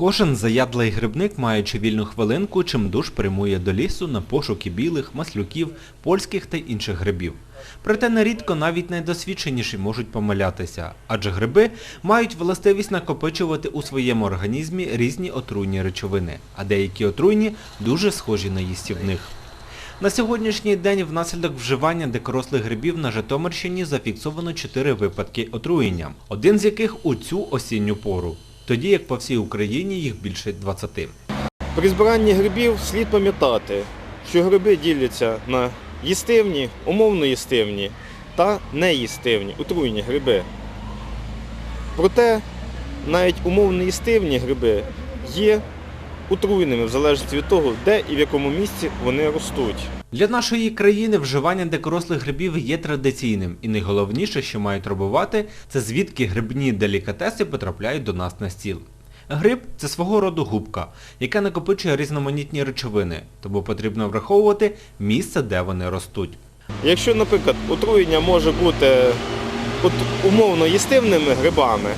Кожен заядлий грибник, маючи вільну хвилинку, чимдуж прямує до лісу на пошуки білих, маслюків, польських та інших грибів. Проте нерідко навіть найдосвідченіші можуть помилятися, адже гриби мають властивість накопичувати у своєму організмі різні отруйні речовини, а деякі отруйні дуже схожі на їстівних. На сьогоднішній день внаслідок вживання дикорослих грибів на Житомирщині зафіксовано 4 випадки отруєння, один з яких у цю осінню пору, тоді як по всій Україні їх більше 20. При збиранні грибів слід пам'ятати, що гриби діляться на їстивні, умовно їстивні та неїстивні, отруйні гриби. Проте навіть умовно їстивні гриби є отруйними в залежності від того, де і в якому місці вони ростуть. Для нашої країни вживання дикорослих грибів є традиційним, і найголовніше, що мають робувати, це звідки грибні делікатеси потрапляють до нас на стіл. Гриб – це свого роду губка, яка накопичує різноманітні речовини, тому потрібно враховувати місце, де вони ростуть. Якщо, наприклад, отруєння може бути умовно їстивними грибами,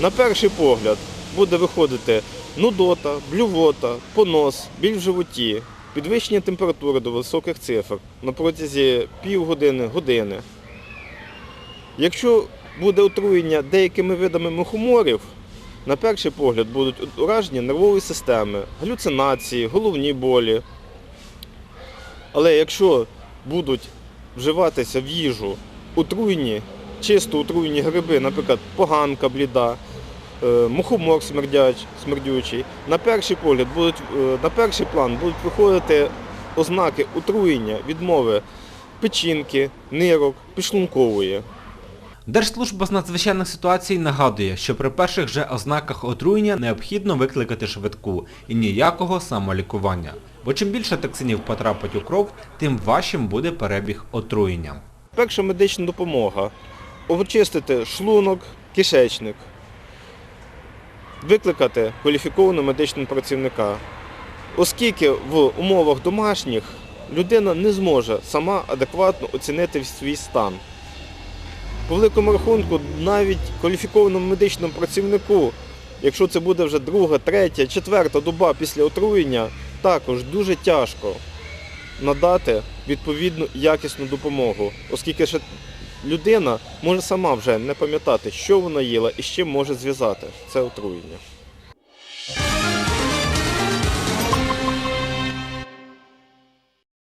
на перший погляд буде виходити нудота, блювота, понос, біль в животі, підвищення температури до високих цифр на протязі півгодини, години. Якщо буде отруєння деякими видами мухоморів, на перший погляд будуть ураження нервової системи, галюцинації, головні болі. Але якщо будуть вживатися в їжу отруйні, чисто отруйні гриби, наприклад, поганка бліда, мухомор смердючий, на перший погляд будуть, е, на перший план будуть виходити ознаки отруєння, відмови печінки, нирок, підшлункової. Держслужба з надзвичайних ситуацій нагадує, що при перших же ознаках отруєння необхідно викликати швидку і ніякого самолікування. Бо чим більше токсинів потрапить у кров, тим важчим буде перебіг отруєння. Перша медична допомога очистити шлунок, кишечник, викликати кваліфікованого медичного працівника. Оскільки в умовах домашніх людина не зможе сама адекватно оцінити свій стан. По великому рахунку, навіть кваліфікованому медичному працівнику, якщо це буде вже друга, третя, четверта доба після отруєння, також дуже тяжко надати відповідну якісну допомогу, оскільки ще людина може сама вже не пам'ятати, що вона їла і з чим може зв'язати це отруєння.